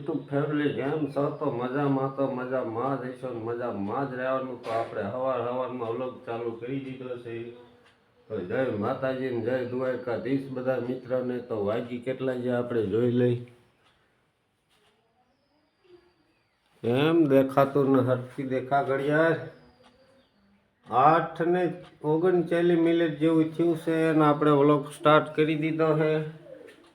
YouTube family જેમ છો તો મજામાં તો મજામાં જ હશો ને મજામાં જ રહેવાનું તો આપણે હવાર હવારમાં અલગ ચાલુ કરી દીધો છે. જય માતાજી ને જય દ્વારકાધીશ બધા મિત્રોને તો વાગી કેટલા જે આપણે જોઈ લઈ. એમ દેખાતું ને હરખી દેખા ઘડિયાળ. આઠ ને ઓગણચાલીસ મિનિટ જેવું થયું છે અને આપણે વ્લોગ સ્ટાર્ટ કરી દીધો છે.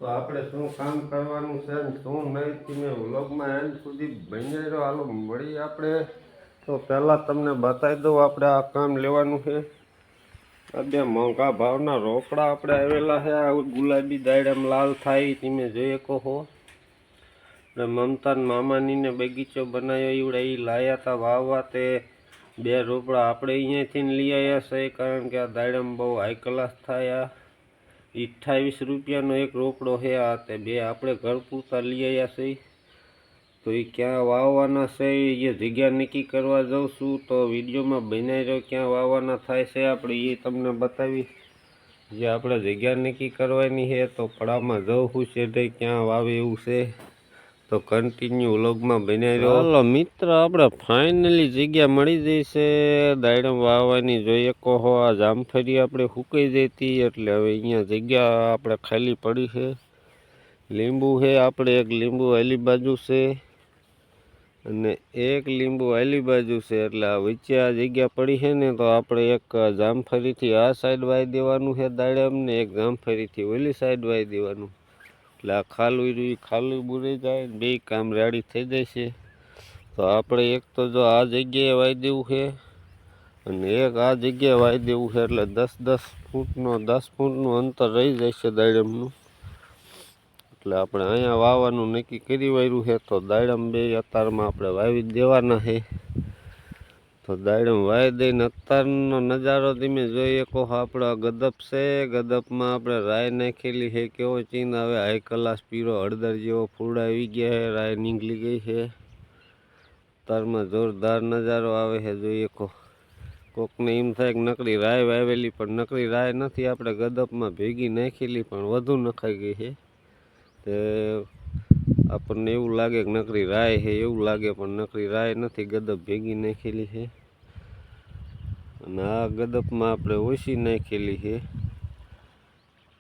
તો આપણે શું કામ કરવાનું છે શું નહીં તમે વ્લોગમાં એન્ડ સુધી બની રહ્યો હાલો મળી આપણે. તો પહેલાં તમને બતાવી દઉં આપણે આ કામ લેવાનું છે. આ બે મોંઘા ભાવના રોકડા આપણે આવેલા છે. આ ગુલાબી દાયડામ લાલ થાય તમે જોઈ કહો ને મમતાન મામાનીને બગીચો બનાવ્યો એવડે એ લાયા હતા વાવવા તે બે રોપડા આપણે અહીંયાથી લઈ આવ્યા છે, કારણ કે આ દાડમ બહુ હાઈ ક્લાસ થાય અઠ્ઠાવીસ રૂપિયાનો એક રોપડો છે આ તે બે આપણે ઘર પૂરતા લઈ આવ્યા છે. તો એ ક્યાં વાવવાના છે? એ જગ્યા નક્કી કરવા જાઉં છું તો વિડીયોમાં બનાવી રહ્યો ક્યાં વાવવાના થાય છે આપણે એ તમને બતાવી. જે આપણે જગ્યા નક્કી કરવાની છે તો પડામાં જવું છે તે ક્યાં વાવે એવું છે. તો કન્ટિન્યુ વ્લોગમાં બનાવી રહ્યો હાલો મિત્ર, આપણે ફાઇનલી જગ્યા મળી જઈ છે. દાડમ વાવવાની જોઈએ કહો, આ જામફળી આપણે સુકાઈ જતી એટલે હવે અહીંયા જગ્યા આપણે ખાલી પડી છે. લીંબુ છે, આપણે એક લીંબુ આલી બાજુ છે અને એક લીંબુ આલી બાજુ છે, એટલે આ વચ્ચે આ જગ્યા પડી છે ને, તો આપણે એક જામફળીથી આ સાઈડ વાઈ દેવાનું છે દાડમ ને એક જામફળીથી ઓલી સાઈડ વાઈ દેવાનું. એટલે આ ખાલું રહ્યું ખાલું બુરી જાય બે કામ રેડી થઈ જાય છે. તો આપણે એક તો જો આ જગ્યાએ વાઈ દેવું છે અને એક આ જગ્યાએ વાઈ દેવું છે એટલે દસ દસ ફૂટનો, દસ ફૂટનું અંતર રહી જાય છે દાડમનું. એટલે આપણે અહીંયા વાવવાનું નક્કી કરી વાર્યું છે તો દાડમ બે અત્યારમાં આપણે વાવી દેવાના છે. તો દાડમ વાય દઈને અત્યારનો નજારો તમે જોઈએ કહો આપણો આ ગદપ છે. ગદપમાં આપણે રાય નાખેલી છે કેવો ચીન હવે હાઈ ક્લાસ પીરો હળદર જેવો ફૂડ આવી ગયા છે, રાય નીકળી ગઈ છે. અત્યારમાં જોરદાર નજારો આવે છે જોઈએ કહો કોકને એમ થાય કે નકરી રાય વાવેલી, પણ નકરી રાય નથી. આપણે ગદપમાં ભેગી નાખેલી, પણ વધુ નખાઈ ગઈ છે. તે આપણને એવું લાગે કે નકરી રાય છે, એવું લાગે પણ નકરી રાય નથી ગદપ ભેગી નાખેલી છે. અને આ ગદપમાં આપણે ઓછી નાખેલી છે.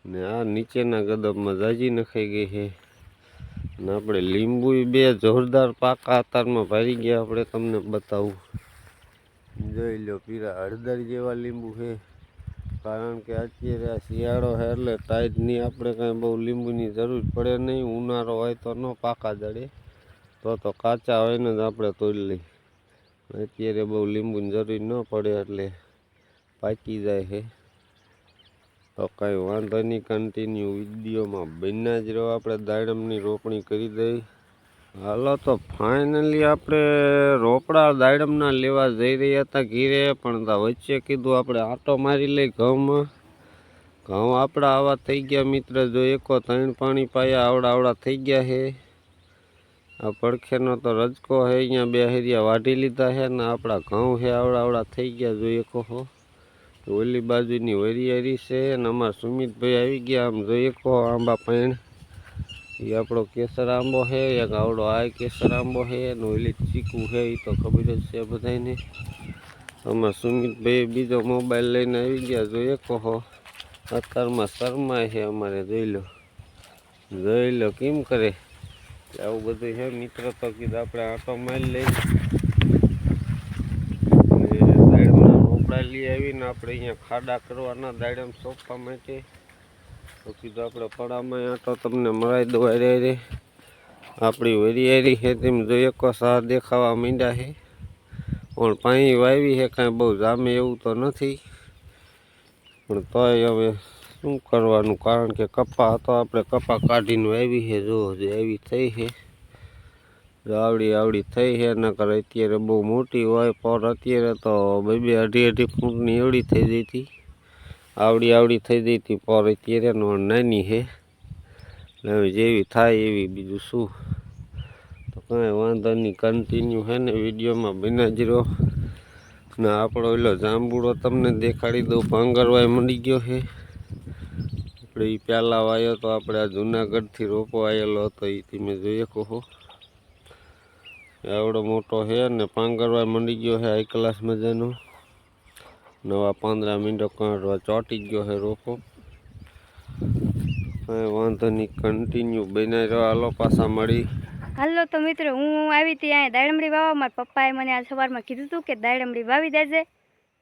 ને આ નીચેના ગદપમાં જાજી નખાઈ ગઈ છે. ને આપણે લીંબુ બે જોરદાર પાકા અતારમાં ભરી ગયા, આપણે તમને બતાવું. જોઈ લો પીરા હળદર જેવા લીંબુ છે. કારણ કે અત્યારે આ શિયાળો છે એટલે ટાઈટની આપણે કાંઈ બહુ લીંબુની જરૂર પડે નહીં, ઉનાળો હોય તો ન પાકા જડે. તો તો કાચા હોય ને જ આપણે તોડી લઈ અત્યારે બહુ લીંબુની જરૂર ન પડે એટલે પાકી જાય છે. તો કાંઈ વાંધો નહીં કન્ટિન્યુ વિડીયોમાં બન્યા જ રહો. આપણે દાડમની રોપણી કરી દઈ હાલો તો ફાઇનલી આપણે રોપડા દાડમના લેવા જઈ રહ્યા હતા ઘીરે, પણ વચ્ચે કીધું આપણે આટો મારી લઈ ઘઉંમાં. ઘઉં આપણા આવા થઈ ગયા મિત્ર, જો એકો ત્રણ પાણી પાયા આવડા આવડા થઈ ગયા છે આ પડખેનો તો રજકો છે અહીંયા બે હરિયા વાઢી લીધા છે ને આપણા ઘઉં છે આવડા આવડા થઈ ગયા જોઈએ કહો ઓલી બાજુની વરિયારી છે ને અમારા સુમિતભાઈ આવી ગયા, આમ જોઈએ કહો આંબા પાણ. એ આપણો કેસર આંબો છે એક આવડો આ કેસર આંબો છે નોઈલી ચીકુ છે એ તો ખબર જ છે બધાને અમારા સુમિતભાઈ બીજો મોબાઈલ લઈને આવી ગયા જોઈએ કહો અત્યારમાં શરમાય છે અમારે, જોઈ લો. જોઈ લો, કેમ કરે? આવું બધું છે, મિત્ર તો કીધું આપણે આટો મારી લઈ દાડમના રોપડા લઈ આવીને આપણે અહીંયા ખાડા કરવાના દાડમ સોંપવા માટે. તો કીધું આપણે પડામાં આટો તમને મરાઈ દો રે રે આપણી વરિયારી છે, તેમ જોઈએ કો સાર દેખાવા માંડ્યા છે. પણ પાણી વાવી છે, કાંઈ બહુ જામે એવું તો નથી. પણ તોય હવે શું કરવાનું? કારણ કે કપા હતો આપણે કપા કાઢીને વાવી છે, જો જે એવી થઈ છે. આવડી આવડી થઈ છે, નકર અત્યારે બહુ મોટી હોય પર અત્યારે તો બે બે અઢી અઢી ફૂટની એવડી થઈ જતી. આવડી આવડી થઈ જઈ હતી પર અત્યારે નો નાની હે હવે જેવી થાય એવી બીજું શું? તો કાંઈ વાંધો નહીં કન્ટિન્યુ છે ને વિડીયોમાં બના જ રહો. ને આપણો એટલો જાંબુડો તમને દેખાડી દઉં, ભાંગરવાય મળી ગયો છે. આપણે એ પ્યાલા વાયો તો આપણે આ જુનાગઢથી રોપો આવેલો હતો એ તમે જોઈએ કહો આવડો મોટો છે ને પાંગરવાય મંડી ગયો છે હાઈ ક્લાસ મજાનો. નવા પાંદડા મીંડો કાઢવા ચોંટી ગયો છે રોકો. હવે વાંધો નહીં કન્ટિન્યુ બનાવી રહ્યો. હાલો, પાછા મળી. હાલો, તો મિત્રો, હું આવી હતી અહીંયા દાડમડી વાવવા. મારા પપ્પાએ મને આ સવારમાં કીધું હતું કે દાડમડી વાવી દેજે.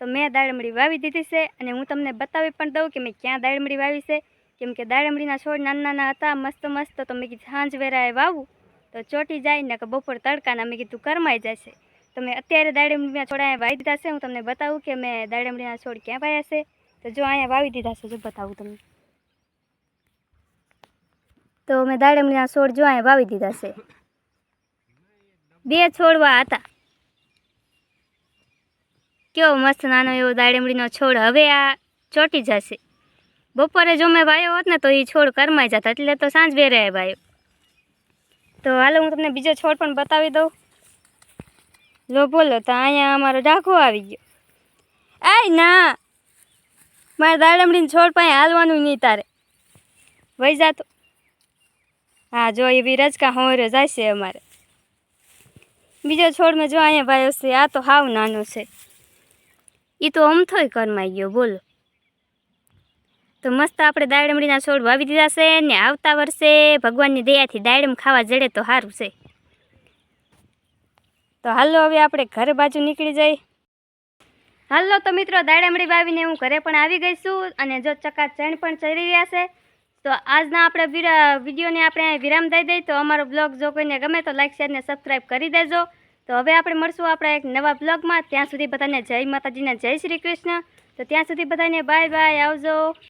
તો મેં દાડમડી વાવી દીધી છે અને હું તમને બતાવી પણ દઉં કે મેં ક્યાં દાડમડી વાવી છે. કેમ કે દાડમડીના છોડ નાના નાના હતા, મસ્ત મસ્ત. તો મેં કીધું, સાંજ વેરાએ વાવું. તો ચોટી જાય ને કે બપોર તડકાના, મેં કીધું, કરમાઈ જશે તો મેં અત્યારે દાડમડીના છોડ અહીંયા વાવી દીધા છે. હું તમને બતાવું કે મેં દાડમડીના છોડ ક્યાં વાવ્યા છે. તો જો અહીંયા વાવી દીધા છે, જો બતાવું તમને. તો મેં દાડમડીના છોડ જો અહીંયા વાવી દીધા છે. બે છોડવા હતા. કેવો મસ્ત નાનો એવો દાડમડીનો છોડ હવે આ ચોટી જશે. બપોરે જો મેં વાયો હોત ને તો એ છોડ કરમાઈ જતા એટલે તો સાંજ વેરે વાયો તો હાલો હું તમને બીજો છોડ પણ બતાવી દઉં. લો બોલો, તો અહીંયા અમારો ડાઘો આવી ગયો. આય ના! મારે દાડમડીને છોડ પાસે હાલવાનું નહીં તારે. વહી જાતો હા, જો એ બી રજકા હોરે જાય છે અમારે. બીજો છોડ મેં જો અહીંયા ભાઈ છે આ તો હાવ નાનો છે. એ તો અમથોય કરમાઈ ગયો, બોલો. તો મસ્ત આપણે દાડમડીના છોડ વાવી દીધા છે ને આવતા વર્ષે ભગવાનની દયાથી દાડમ ખાવા જડે તો સારું છે. તો હાલો હવે આપણે ઘર બાજુ નીકળી જઈ હાલો તો મિત્રો, દાડામડી વાવીને હું ઘરે પણ આવી ગઈ છું અને જો ચકા ચણ પણ ચડી રહ્યા છે, તો આજના આપણે વિડીયોને આપણે વિરામ દઈ દઈ તો અમારો બ્લોગ જો કોઈને ગમે તો લાઈક, શેર ને સબસ્ક્રાઈબ કરી દેજો. તો હવે આપણે મળશું આપણા એક નવા બ્લોગમાં. ત્યાં સુધી બધાને જય માતાજીના જય શ્રી કૃષ્ણ. તો ત્યાં સુધી બધાને બાય બાય, આવજો.